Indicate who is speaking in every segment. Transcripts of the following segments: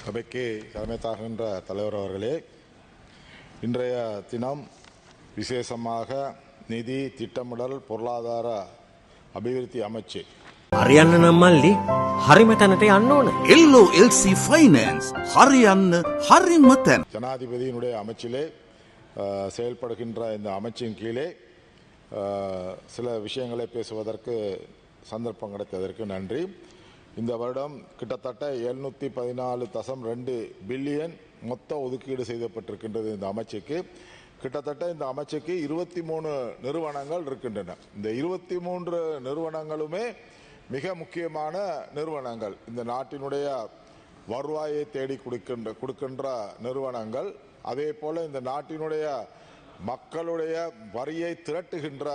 Speaker 1: சபைக்கு தலைமை தாகின்ற தலைவர் அவர்களே இன்றைய தினம் விசேஷமாக நிதி திட்டமிடல் பொருளாதார அபிவிருத்தி அமைச்சு
Speaker 2: හරියන්න නම් මල්ලි හරිම තැනට යන්න ඕන.
Speaker 3: LOLC Finance හරියන්න හරිම තැන.
Speaker 1: ஜனாதிபதியினுடைய அமைச்சிலே அஹ், செயல்படுகின்ற இந்த அமைச்சின் கீழே அஹ், சில விஷயங்களை பேசுவதற்கு சந்தர்ப்பம் கிடைத்ததற்கு நன்றி இந்த வருடம் கிட்டத்தட்ட எழுநூற்றி பதினாலு தசம் ரெண்டு பில்லியன் மொத்த ஒதுக்கீடு செய்யப்பட்டிருக்கின்றது இந்த அமைச்சுக்கு. கிட்டத்தட்ட இந்த அமைச்சுக்கு இருபத்தி மூணு நிறுவனங்கள் இருக்கின்றன. இந்த இருபத்தி மூன்று நிறுவனங்களுமே மிக முக்கியமான நிறுவனங்கள். இந்த நாட்டினுடைய வருவாயை தேடி கொடுக்கின்ற கொடுக்கின்ற நிறுவனங்கள். அதே போல இந்த நாட்டினுடைய மக்களுடைய வரியை திரட்டுகின்ற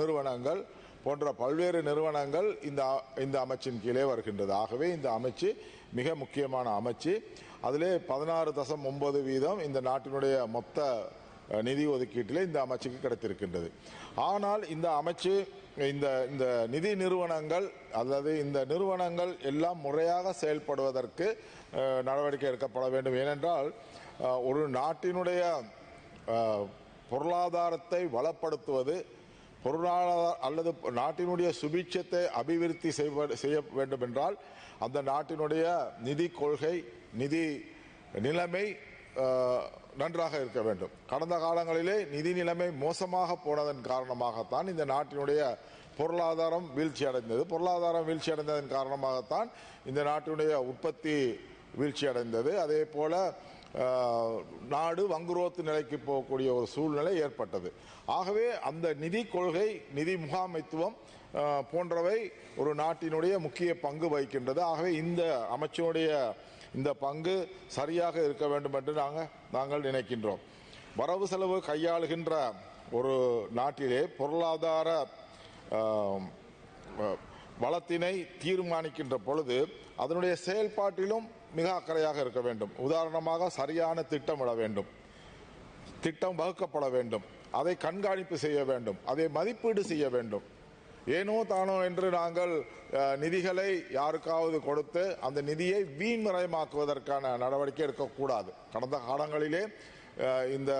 Speaker 1: நிறுவனங்கள். போன்ற பல்வேறு நிறுவனங்கள் இந்த இந்த அமைச்சின் கீழே வருகின்றது. ஆகவே இந்த அமைச்சு மிக முக்கியமான அமைச்சு. அதிலே பதினாறு தசம் ஒன்பது வீதம் இந்த நாட்டினுடைய மொத்த நிதி ஒதுக்கீட்டிலே இந்த அமைச்சுக்கு கிடைத்திருக்கின்றது. ஆனால் இந்த அமைச்சு இந்த இந்த நிதி நிறுவனங்கள் அல்லது இந்த நிறுவனங்கள் எல்லாம் முறையாக செயல்படுவதற்கு நடவடிக்கை எடுக்கப்பட வேண்டும். ஏனென்றால் ஒரு நாட்டினுடைய பொருளாதாரத்தை வளப்படுத்துவது பொருளாதார அல்லது நாட்டினுடைய சுபிட்சத்தை அபிவிருத்தி செய்ய வேண்டும் என்றால் அந்த நாட்டினுடைய நிதி கொள்கை நிதி நிலைமை நன்றாக இருக்க வேண்டும். கடந்த காலங்களிலே நிதி நிலைமை மோசமாக போனதன் காரணமாகத்தான் இந்த நாட்டினுடைய பொருளாதாரம் வீழ்ச்சி அடைந்தது. பொருளாதாரம் வீழ்ச்சி அடைந்ததன் காரணமாகத்தான் இந்த நாட்டினுடைய உற்பத்தி வீழ்ச்சி அடைந்தது. அதே போல நாடு வங்குரோத்து நிலைக்கு போகக்கூடிய ஒரு சூழ்நிலை ஏற்பட்டது. ஆகவே அந்த நிதி கொள்கை நிதி முகாமைத்துவம் போன்றவை ஒரு நாட்டினுடைய முக்கிய பங்கு வகிக்கின்றது. ஆகவே இந்த அமைச்சருடைய இந்த பங்கு சரியாக இருக்க வேண்டும் என்று நாங்கள் நாங்கள் நினைக்கின்றோம். வரவு செலவு கையாளுகின்ற ஒரு நாட்டிலே பொருளாதார வளத்தினை தீர்மானிக்கின்ற பொழுது அதனுடைய செயல்பாட்டிலும் மிக அக்கறையாக இருக்க வேண்டும். உதாரணமாக சரியான திட்டமிட வேண்டும். திட்டம் வகுக்கப்பட வேண்டும். அதை கண்காணிப்பு செய்ய வேண்டும். அதை மதிப்பீடு செய்ய வேண்டும். ஏனோ தானோ என்று நாங்கள் நிதிகளை யாருக்காவது கொடுத்து அந்த நிதியை வீண்முறைமாக்குவதற்கான நடவடிக்கை எடுக்கக்கூடாது. கடந்த காலங்களிலே இந்த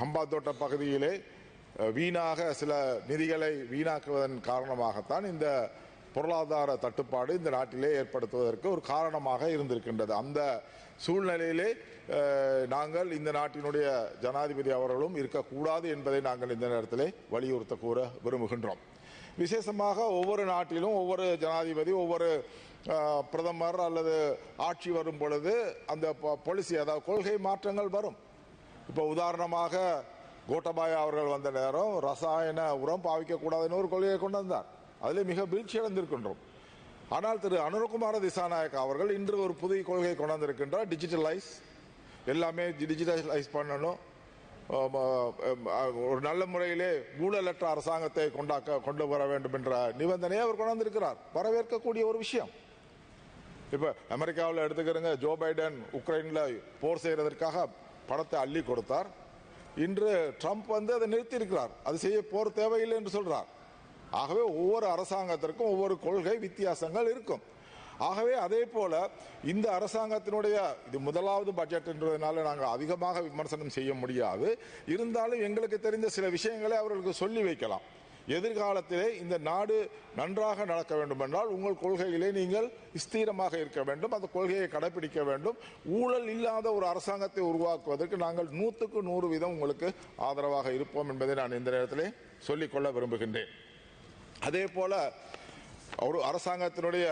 Speaker 1: ஹம்பாத்தோட்ட பகுதியிலே வீணாக சில நிதிகளை வீணாக்குவதன் காரணமாகத்தான் இந்த பொருளாதார தட்டுப்பாடு இந்த நாட்டிலே ஏற்படுத்துவதற்கு ஒரு காரணமாக இருந்திருக்கின்றது. அந்த சூழ்நிலையிலே நாங்கள் இந்த நாட்டினுடைய ஜனாதிபதி அவர்களும் இருக்கக்கூடாது என்பதை நாங்கள் இந்த நேரத்தில் வலியுறுத்த கூற விரும்புகின்றோம். விசேஷமாக ஒவ்வொரு நாட்டிலும் ஒவ்வொரு ஜனாதிபதி ஒவ்வொரு பிரதமர் அல்லது ஆட்சி வரும் பொழுது அந்த பாலிசி அதாவது கொள்கை மாற்றங்கள் வரும். இப்போ உதாரணமாக கோட்டபாயா அவர்கள் வந்த நேரம் ரசாயன உரம் பாவிக்கக்கூடாதுன்னு ஒரு கொள்கையை கொண்டு வந்தார். அதில் மிக வீழ்ச்சி அடைந்திருக்கின்றோம் ஆனால் திரு அனுரகுமார திசாநாயக் அவர்கள் இன்று ஒரு புதிய கொள்கை கொண்டாந்திருக்கின்றார். டிஜிட்டலைஸ் எல்லாமே டிஜிட்டலைஸ் பண்ணணும். ஒரு நல்ல முறையிலே ஊழலற்ற அரசாங்கத்தை கொண்டாக்க கொண்டு வர வேண்டும் என்ற நிபந்தனையை அவர் கொண்டாந்திருக்கிறார். வரவேற்கக்கூடிய ஒரு விஷயம். இப்போ அமெரிக்காவில் எடுத்துக்கிறங்க ஜோ பைடன் உக்ரைனில் போர் செய்கிறதற்காக பணத்தை அள்ளி கொடுத்தார். இன்று ட்ரம்ப் வந்து அதை நிறுத்தி இருக்கிறார் அது செய்ய போர் தேவையில்லை என்று சொல்கிறார் ஆகவே ஒவ்வொரு அரசாங்கத்திற்கும் ஒவ்வொரு கொள்கை வித்தியாசங்கள் இருக்கும். ஆகவே அதே போல இந்த அரசாங்கத்தினுடைய இது முதலாவது பட்ஜெட் என்றதுனால நாங்கள் அதிகமாக விமர்சனம் செய்ய முடியாது. இருந்தாலும் எங்களுக்கு தெரிந்த சில விஷயங்களை அவர்களுக்கு சொல்லி வைக்கலாம். எதிர்காலத்திலே இந்த நாடு நன்றாக நடக்க வேண்டும் என்றால் உங்கள் கொள்கையிலே நீங்கள் ஸ்தீரமாக இருக்க வேண்டும் அந்த கொள்கையை கடைபிடிக்க வேண்டும். ஊழல் இல்லாத ஒரு அரசாங்கத்தை உருவாக்குவதற்கு நாங்கள் நூற்றுக்கு நூறு வீதம் உங்களுக்கு ஆதரவாக இருப்போம் என்பதை நான் இந்த நேரத்திலே சொல்லிக்கொள்ள விரும்புகின்றேன். அதே போல் ஒரு அரசாங்கத்தினுடைய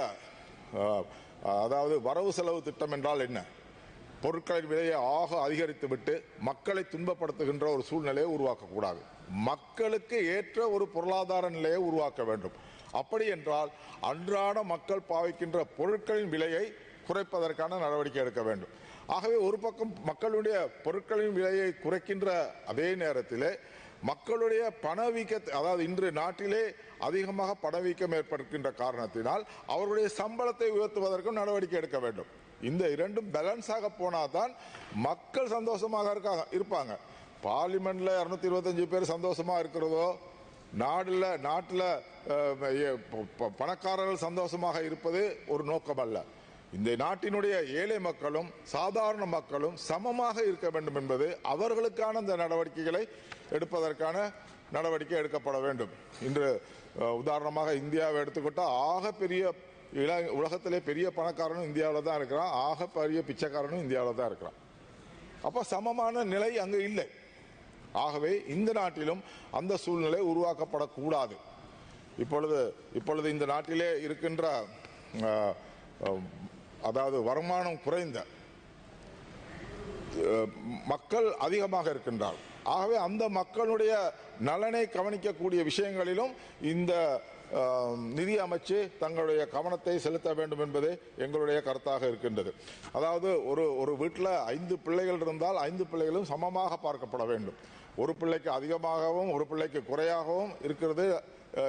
Speaker 1: அதாவது வரவு செலவு திட்டம் என்றால் என்ன? பொருட்களின் விலையை ஆக அதிகரித்து விட்டு மக்களை துன்பப்படுத்துகின்ற ஒரு சூழ்நிலையை உருவாக்கக்கூடாது. மக்களுக்கு ஏற்ற ஒரு பொருளாதார நிலையை உருவாக்க வேண்டும். அப்படி என்றால் அன்றாட மக்கள் பாவிக்கின்ற பொருட்களின் விலையை குறைப்பதற்கான நடவடிக்கை எடுக்க வேண்டும். ஆகவே ஒரு பக்கம் மக்களுடைய பொருட்களின் விலையை குறைக்கின்ற அதே நேரத்திலே மக்களுடைய பணவீக்கத்தை அதாவது இன்று நாட்டிலே அதிகமாக பணவீக்கம் ஏற்படுகின்ற காரணத்தினால் அவருடைய சம்பளத்தை உயர்த்துவதற்கும் நடவடிக்கை எடுக்க வேண்டும். இந்த இரண்டும் பேலன்ஸாக போனாதான் மக்கள் சந்தோஷமாக இருக்காங்க இருப்பாங்க. பார்லிமெண்ட்ல இரநூத்தி இருபத்தஞ்சு பேர் சந்தோஷமாக இருக்கிறதோ நாடில் நாட்டில் பணக்காரர்கள் சந்தோஷமாக இருப்பது ஒரு நோக்கமல்ல. இந்த நாட்டினுடைய ஏழை மக்களும் சாதாரண மக்களும் சமமாக இருக்க வேண்டும் என்பது அவர்களுக்கான இந்த நடவடிக்கைகளை எடுப்பதற்கான நடவடிக்கை எடுக்கப்பட வேண்டும். இன்று உதாரணமாக இந்தியாவை எடுத்துக்கிட்டால் ஆக பெரிய இள உலகத்திலே பெரிய பணக்காரனும் இந்தியாவில் தான் இருக்கிறான். ஆக பெரிய பிச்சைக்காரனும் இந்தியாவில் தான் இருக்கிறான். அப்போ சமமான நிலை அங்கு இல்லை. ஆகவே இந்த நாட்டிலும் அந்த சூழ்நிலை உருவாக்கப்படக்கூடாது. இப்பொழுது இப்பொழுது இந்த நாட்டிலே இருக்கின்ற அதாவது வருமானம் குறைந்த மக்கள் அதிகமாக இருக்கின்றார் ஆகவே அந்த மக்களுடைய நலனை கவனிக்கக்கூடிய விஷயங்களிலும் இந்த நிதி அமைச்சு தங்களுடைய கவனத்தை செலுத்த வேண்டும் என்பதே எங்களுடைய கருத்தாக இருக்கின்றது. அதாவது ஒரு ஒரு வீட்டில் ஐந்து பிள்ளைகள் இருந்தால் ஐந்து பிள்ளைகளும் சமமாக பார்க்கப்பட வேண்டும். ஒரு பிள்ளைக்கு அதிகமாகவும் ஒரு பிள்ளைக்கு குறையாகவும் இருக்கிறது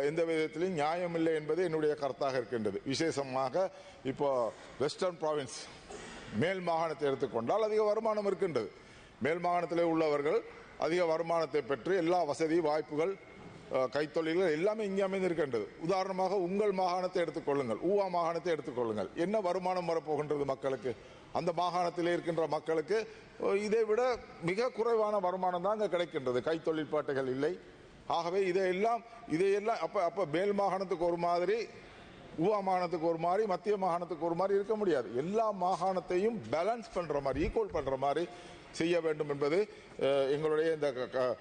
Speaker 1: எந்த விதத்திலும் நியாயமில்லை என்பது என்னுடைய கருத்தாக இருக்கின்றது. விசேஷமாக இப்போ வெஸ்டர்ன் ப்ராவின்ஸ் மேல் மாகாணத்தை எடுத்துக்கொண்டால் அதிக வருமானம் இருக்கின்றது. மேல் மாகாணத்திலே உள்ளவர்கள் அதிக வருமானத்தை பெற்று எல்லா வசதி வாய்ப்புகள் கைத்தொழில்கள் எல்லாமே இங்கே அமைந்திருக்கின்றது. உதாரணமாக உங்கள் மாகாணத்தை எடுத்துக்கொள்ளுங்கள் ஊவா மாகாணத்தை எடுத்துக்கொள்ளுங்கள் என்ன வருமானம் வரப்போகின்றது மக்களுக்கு? அந்த மாகாணத்தில் இருக்கின்ற மக்களுக்கு இதை விட மிக குறைவான வருமானம் தான் அங்கே கிடைக்கின்றது. கைத்தொழிற்பாட்டுகள் இல்லை. ஆகவே இதையெல்லாம் இதையெல்லாம் அப்போ அப்போ மேல் மாகாணத்துக்கு ஒரு மாதிரி ஊவா மாகாணத்துக்கு ஒரு மாதிரி மத்திய மாகாணத்துக்கு ஒரு மாதிரி இருக்க முடியாது. எல்லா மாகாணத்தையும் பேலன்ஸ் பண்ணுற மாதிரி ஈக்குவல் பண்ணுற மாதிரி செய்ய வேண்டும் என்பது எங்களுடைய இந்த க- க-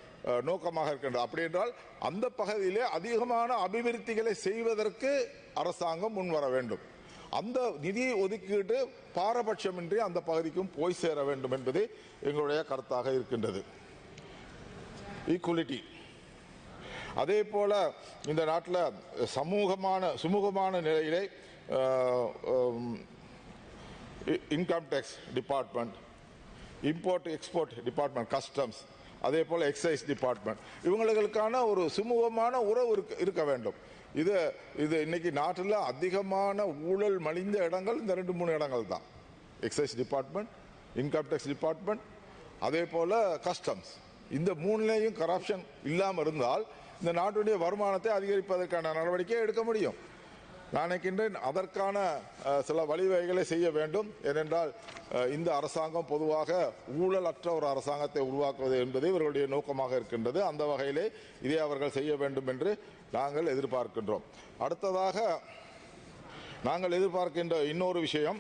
Speaker 1: நோக்கமாக இருக்கின்றது. அப்படி என்றால் அந்த பகுதியிலே அதிகமான அபிவிருத்திகளை செய்வதற்கு அரசாங்கம் முன்வர வேண்டும். அந்த நிதியை ஒதுக்கீட்டு பாரபட்சமின்றி அந்த பகுதிக்கும் போய் சேர வேண்டும் என்பது எங்களுடைய கருத்தாக இருக்கின்றது. ஈக்குவலிட்டி அதே போல் இந்த நாட்டில் சமூகமான சுமூகமான நிலையிலே income tax department import export department customs அதே போல் எக்ஸைஸ் டிபார்ட்மெண்ட் இவங்களுக்கான ஒரு சுமூகமான உறவு இருக்க இருக்க வேண்டும். இது இது இன்னைக்கு நாட்டில் அதிகமான ஊழல் மலிந்த இடங்கள் இந்த ரெண்டு மூணு இடங்கள் தான். Excise department income tax department அதே போல் கஸ்டம்ஸ் இந்த மூணுலேயும் கரப்ஷன் இல்லாமல் இருந்தால் இந்த நாட்டுடைய வருமானத்தை அதிகரிப்பதற்கான நடவடிக்கையை எடுக்க முடியும். நான் நினைக்கின்றேன் அதற்கான சில வழிவகைகளை செய்ய வேண்டும். ஏனென்றால் இந்த அரசாங்கம் பொதுவாக ஊழலற்ற ஒரு அரசாங்கத்தை உருவாக்குவது என்பது இவர்களுடைய நோக்கமாக இருக்கின்றது. அந்த வகையிலே இதை அவர்கள் செய்ய வேண்டும் என்று நாங்கள் எதிர்பார்க்கின்றோம். அடுத்ததாக நாங்கள் எதிர்பார்க்கின்ற இன்னொரு விஷயம்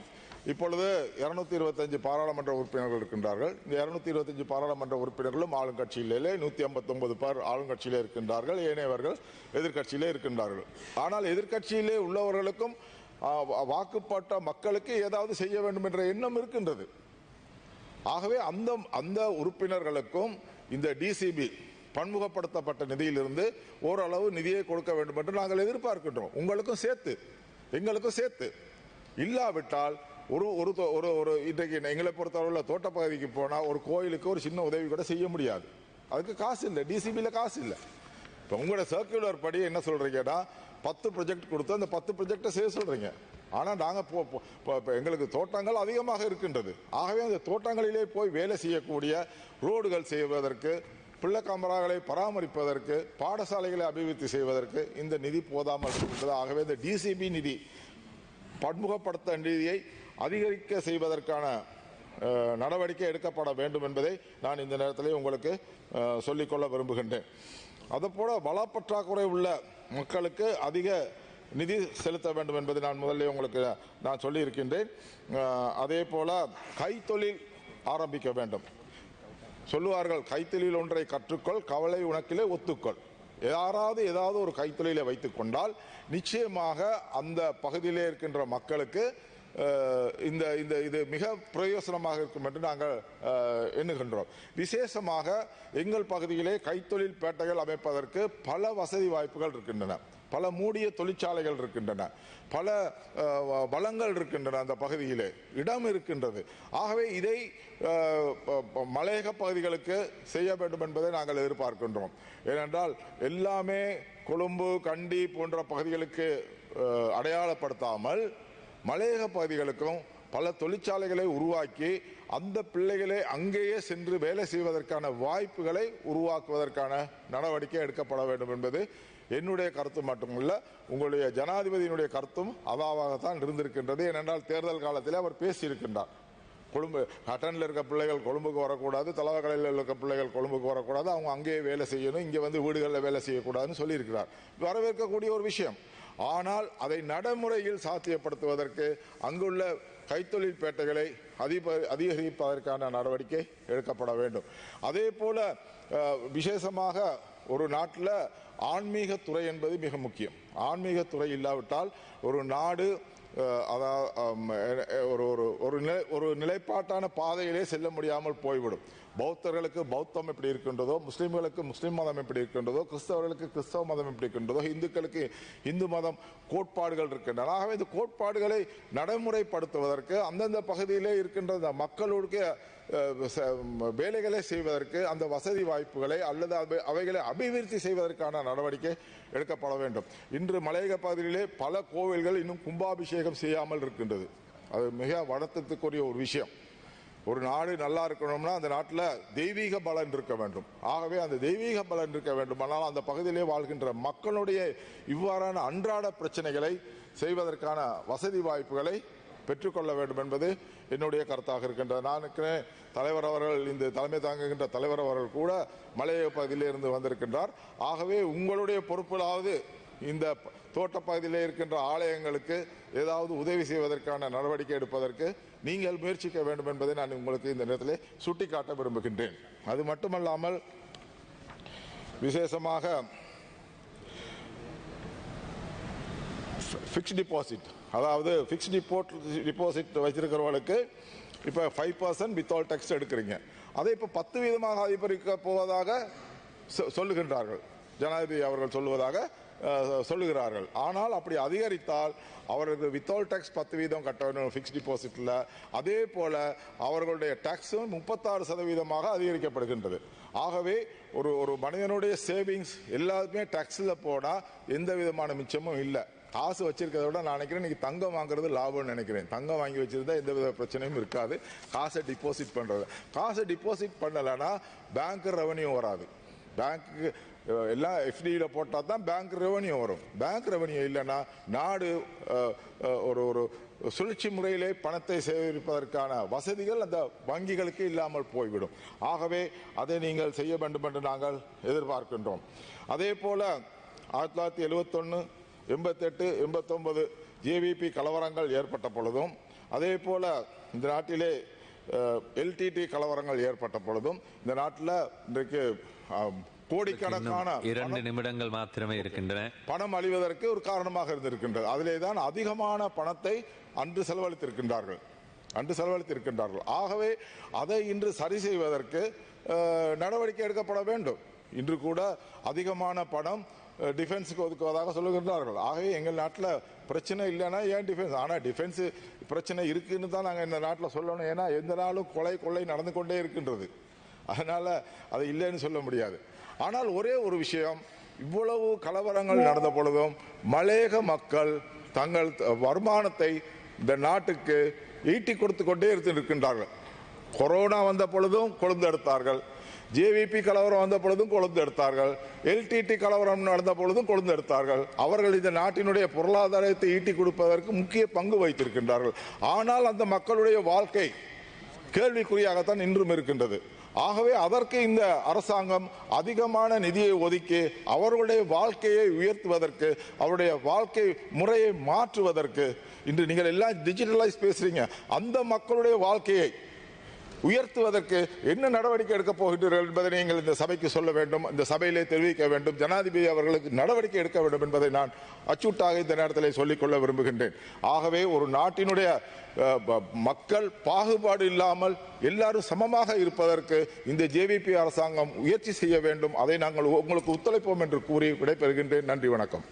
Speaker 1: இப்பொழுது இருநூத்தி இருபத்தஞ்சு பாராளுமன்ற உறுப்பினர்கள் இருக்கின்றார்கள். இந்த இருநூத்தி இருபத்தஞ்சு பாராளுமன்ற உறுப்பினர்களும் ஆளுங்கட்சியிலே நூத்தி ஐம்பத்தொன்பது பேர் ஆளுங்கட்சியிலே இருக்கின்றார்கள். ஏனையவர்கள் எதிர்கட்சியிலே இருக்கின்றார்கள். ஆனால் எதிர்க்கட்சியிலே உள்ளவர்களுக்கும் வாக்குப்பட்ட மக்களுக்கு ஏதாவது செய்ய வேண்டும் என்ற எண்ணம் இருக்கின்றது. ஆகவே அந்த அந்த உறுப்பினர்களுக்கும் இந்த டிசிபி பன்முகப்படுத்தப்பட்ட நிதியிலிருந்து ஓரளவு நிதியை கொடுக்க வேண்டும் என்று நாங்கள் எதிர்பார்க்கின்றோம். உங்களுக்கும் சேர்த்து எங்களுக்கும் சேர்த்து. இல்லாவிட்டால் ஒரு ஒரு தோ- ஒரு ஒரு இன்றைக்கு எங்களை பொறுத்தளவில் தோட்டப்பகுதிக்கு போனால் ஒரு கோயிலுக்கு ஒரு சின்ன உதவி கூட செய்ய முடியாது. அதுக்கு காசு இல்லை டிசிபியில் காசு இல்லை. இப்போ உங்களோட சர்க்குலர் படி என்ன சொல்கிறீங்கன்னா பத்து ப்ரொஜெக்ட் கொடுத்து அந்த பத்து ப்ரொஜெக்டை செய்ய சொல்கிறீங்க ஆனால் நாங்கள் போ இப்போ- இப்போ எங்களுக்கு தோட்டங்கள் அதிகமாக இருக்கின்றது. ஆகவே அந்த தோட்டங்களிலே போய் வேலை செய்யக்கூடிய ரோடுகள் செய்வதற்கு பிள்ளை காமராகளை பராமரிப்பதற்கு பாடசாலைகளை அபிவிருத்தி செய்வதற்கு இந்த நிதி போதாமல் இருக்கின்றது. ஆகவே இந்த டிசிபி நிதி பன்முகப்படுத்த நிதியை அதிகரிக்க செய்வதற்கான நடவடிக்கை எடுக்கப்பட வேண்டும் என்பதை நான் இந்த நேரத்தில் உங்களுக்கு சொல்லிக்கொள்ள விரும்புகின்றேன். அதுபோல வளப்பற்றாக்குறை உள்ள மக்களுக்கு அதிக நிதி செலுத்த வேண்டும் என்பதை நான் முதல்ல உங்களுக்கு நான் சொல்லியிருக்கின்றேன். அதே போல கைத்தொழில் ஆரம்பிக்க வேண்டும். சொல்லுவார்கள் கைத்தொழில் ஒன்றை கற்றுக்கொள் கவலை உனக்கிலே ஒத்துக்கொள். யாராவது ஏதாவது ஒரு கைத்தொழிலை வைத்துக்கொண்டால் நிச்சயமாக அந்த பகுதியிலே இருக்கின்ற மக்களுக்கு இந்த இந்த இது மிக பிரயோசனமாக இருக்கும் என்று நாங்கள் எண்ணுகின்றோம். விசேஷமாக எங்கள் பகுதியிலே கைத்தொழில் பேட்டைகள் அமைப்பதற்கு பல வசதி வாய்ப்புகள் இருக்கின்றன. பல மூடிய தொழிற்சாலைகள் இருக்கின்றன. பல வளங்கள் இருக்கின்றன அந்த பகுதியிலே. இடம் இருக்கின்றது. ஆகவே இதை மலையக பகுதிகளுக்கு செய்ய வேண்டும் என்பதை நாங்கள் எதிர்பார்க்கின்றோம். ஏனென்றால் எல்லாமே கொழும்பு கண்டி போன்ற பகுதிகளுக்கு அடையாளப்படுத்தாமல் மலையக பகுதிகளுக்கும் பல தொழிற்சாலைகளை உருவாக்கி அந்த பிள்ளைகளை அங்கேயே சென்று வேலை செய்வதற்கான வாய்ப்புகளை உருவாக்குவதற்கான நடவடிக்கை எடுக்கப்பட வேண்டும் என்பது என்னுடைய கருத்து மட்டுமல்ல உங்களுடைய ஜனாதிபதியினுடைய கருத்தும் அதாவாகத்தான் இருந்திருக்கின்றது. ஏனென்றால் தேர்தல் காலத்தில் அவர் பேசியிருக்கின்றார். கொழும்பு ஹட்டனில் இருக்க பிள்ளைகள் கொழும்புக்கு வரக்கூடாது தலவக்கலையில் இருக்க பிள்ளைகள் கொழும்புக்கு வரக்கூடாது அவங்க அங்கேயே வேலை செய்யணும் இங்கே வந்து வீடுகளில் வேலை செய்யக்கூடாதுன்னு சொல்லியிருக்கிறார். வரவேற்கக்கூடிய ஒரு விஷயம். ஆனால் அதை நடைமுறையில் சாத்தியப்படுத்துவதற்கு அங்குள்ள கைத்தொழில் பேட்டைகளை அதிப அதிகரிப்பதற்கான நடவடிக்கை எடுக்கப்பட வேண்டும். அதே போல விசேஷமாக ஒரு நாட்டில் ஆன்மீகத்துறை என்பது மிக முக்கியம். ஆன்மீகத்துறை இல்லாவிட்டால் ஒரு நாடு அதாவது ஒரு ஒரு ஒரு நிலை ஒரு நிலைப்பாட்டான பாதையிலே செல்ல முடியாமல் போய்விடும். பௌத்தர்களுக்கு பௌத்தம் எப்படி இருக்கின்றதோ முஸ்லீம்களுக்கு முஸ்லீம் மதம் எப்படி இருக்கின்றதோ கிறிஸ்தவர்களுக்கு கிறிஸ்தவ மதம் எப்படி இருக்கின்றதோ இந்துக்களுக்கு இந்து மதம் கோட்பாடுகள் இருக்கின்றன. ஆகவே இந்த கோட்பாடுகளை நடைமுறைப்படுத்துவதற்கு அந்தந்த பகுதியிலே இருக்கின்ற அந்த மக்களுடைய ச- வேலைகளை செய்வதற்கு அந்த வசதி வாய்ப்புகளை அல்லது அவை- அவைகளை அபிவிருத்தி செய்வதற்கான நடவடிக்கை எடுக்கப்பட வேண்டும். இன்று மலையக பகுதியிலே பல கோவில்கள் இன்னும் கும்பாபிஷேகம் செய்யாமல் இருக்கின்றது. அது மிக வடத்தத்துக்குரிய ஒரு விஷயம். ஒரு நாடு நல்லா இருக்கணும்னா அந்த நாட்டில் தெய்வீக பலன் இருக்க வேண்டும். ஆகவே அந்த தெய்வீக பலன் இருக்க வேண்டுமானால் அந்த பகுதியிலே வாழ்கின்ற மக்களுடைய இவ்வாறான அன்றாட பிரச்சனைகளை செய்வதற்கான வசதி வாய்ப்புகளை பெற்றுக்கொள்ள வேண்டும் என்பது என்னுடைய கருத்தாக இருக்கின்றது. நான் தலைவர் அவர்கள் இந்த தலைமை தாங்குகின்ற தலைவர் அவர்கள் கூட மலைய பகுதியிலிருந்து வந்திருக்கின்றார். ஆகவே உங்களுடைய பொறுப்பிலாவது இந்த தோட்டப்பகுதியில் தோட்டப்பகுதியிலே இருக்கின்ற ஆலயங்களுக்கு ஏதாவது உதவி செய்வதற்கான நடவடிக்கை எடுப்பதற்கு நீங்கள் முயற்சிக்க வேண்டும் என்பதை நான் உங்களுக்கு இந்த நேரத்தில் சுட்டிக்காட்ட விரும்புகின்றேன். அது மட்டுமல்லாமல் விசேஷமாக ஃபிக்ஸ்ட் டிபாசிட் அதாவது ஃபிக்ஸ்ட் டிபோட் டிபாசிட் வச்சிருக்கிறவங்களுக்கு இப்போ ஃபைவ் பர்சன்ட் வித்தவுட் டெக்ஸ்ட் எடுக்கிறீங்க. அதை இப்போ பத்து வீதமாக அதிகரிக்க போவதாக சொ- சொல்லுகின்றார்கள். ஜனாதிபதி அவர்கள் சொல்லுவதாக சொல்லுகிறார்கள். ஆனால் அப்படி அதிகரித்தால் அவர்களுக்கு வித்தவுட் டேக்ஸ் பத்து வீதம் கட்ட வேண்டும் ஃபிக்ஸ் டிபாசிட்டில் அதே போல் அவர்களுடைய டேக்ஸும் முப்பத்தாறு சதவீதமாக அதிகரிக்கப்படுகின்றது. ஆகவே ஒரு ஒரு மனிதனுடைய சேவிங்ஸ் எல்லாருமே டேக்ஸில் போனால் எந்த விதமான மிச்சமும் இல்லை. காசு வச்சிருக்கிறத விட நான் நினைக்கிறேன் இன்றைக்கி தங்கம் வாங்குறது லாபம்னு நினைக்கிறேன். தங்கம் வாங்கி வச்சிருந்தா எந்த வித பிரச்சனையும் இருக்காது. காசை டிபாசிட் பண்ணுறது காசை டிபாசிட் பண்ணலைன்னா பேங்க் ரெவன்யூ வராது. பேங்க்கு எல்லாம் எஃப்டியில் போட்டால் தான் பேங்க் ரெவன்யூ வரும். பேங்க் ரெவன்யூ இல்லைன்னா நாடு ஒரு ஒரு சுழற்சி முறையிலே பணத்தை சேகரிப்பதற்கான வசதிகள் அந்த வங்கிகளுக்கு இல்லாமல் போய்விடும். ஆகவே அதை நீங்கள் செய்ய வேண்டும் என்று நாங்கள் எதிர்பார்க்கின்றோம். அதே போல் ஆயிரத்தி தொள்ளாயிரத்தி எழுபத்தொன்று எண்பத்தெட்டு எண்பத்தொன்பது ஜேவிபி கலவரங்கள் ஏற்பட்ட பொழுதும் அதே போல் இந்த நாட்டிலே எல்டிடி கலவரங்கள் ஏற்பட்ட பொழுதும் இந்த நாட்டில் இன்றைக்கு கோடிக்கணக்கான
Speaker 4: இரண்டு நிமிடங்கள் மாத்திரமே இருக்கின்றன.
Speaker 1: பணம் அழிவதற்கு ஒரு காரணமாக இருந்திருக்கின்றது அதிலே தான் அதிகமான பணத்தை அன்று செலவழித்திருக்கின்றார்கள். அன்று செலவழித்திருக்கின்றார்கள். ஆகவே அதை இன்று சரி செய்வதற்கு நடவடிக்கை எடுக்கப்பட வேண்டும். இன்று கூட அதிகமான பணம் டிஃபென்ஸுக்கு ஒதுக்குவதாக சொல்லுகின்றார்கள். ஆகவே எங்கள் நாட்டில் பிரச்சனை இல்லைன்னா ஏன் டிஃபென்ஸ் ஆனால் டிஃபென்ஸ் பிரச்சனை இருக்குன்னு தான் நாங்கள் இந்த நாட்டில் சொல்லணும். ஏன்னா எந்த நாளும் கொலை கொள்ளை நடந்து கொண்டே இருக்கின்றது. அதனால அது இல்லைன்னு சொல்ல முடியாது. ஆனால் ஒரே ஒரு விஷயம். இவ்வளவு கலவரங்கள் நடந்த பொழுதும் மலேக மக்கள் தங்கள் த- வருமானத்தை இந்த நாட்டுக்கு ஈட்டி கொடுத்து கொண்டே இருக்கின்றார்கள் கொரோனா வந்த பொழுதும் கொழுந்து எடுத்தார்கள். ஜேவிபி கலவரம் வந்த பொழுதும் கொழுந்து எடுத்தார்கள். எல்டிடி கலவரம் நடந்த பொழுதும் கொழுந்து எடுத்தார்கள். அவர்கள் இந்த நாட்டினுடைய பொருளாதாரத்தை ஈட்டி கொடுப்பதற்கு முக்கிய பங்கு வைத்திருக்கின்றார்கள். ஆனால் அந்த மக்களுடைய வாழ்க்கை கேள்விக்குறியாகத்தான் இன்றும் இருக்கின்றது. ஆகவே அதற்கு இந்த அரசாங்கம் அதிகமான நிதியை ஒதுக்கி அவர்களுடைய வாழ்க்கையை உயர்த்துவதற்கு அவருடைய வாழ்க்கை முறையை மாற்றுவதற்கு இன்று நீங்கள் எல்லாம் டிஜிட்டலைஸ் பேசுறீங்க. அந்த மக்களுடைய வாழ்க்கையை உயர்த்துவதற்கு என்ன நடவடிக்கை எடுக்கப் போகின்றீர்கள் என்பதை நீங்கள் இந்த சபைக்கு சொல்ல வேண்டும். இந்த சபையிலே தெரிவிக்க வேண்டும். ஜனாதிபதி அவர்களுக்கு நடவடிக்கை எடுக்க வேண்டும் என்பதை நான் அச்சூட்டாக இந்த நேரத்தில் சொல்லிக்கொள்ள விரும்புகின்றேன். ஆகவே ஒரு நாட்டினுடைய மக்கள் பாகுபாடு இல்லாமல் எல்லாரும் சமமாக இருப்பதற்கு இந்த ஜேவிபி அரசாங்கம் முயற்சி செய்ய வேண்டும். அதை நாங்கள் உங்களுக்கு ஒத்துழைப்போம் என்று கூறி விடைபெறுகின்றேன். நன்றி வணக்கம்.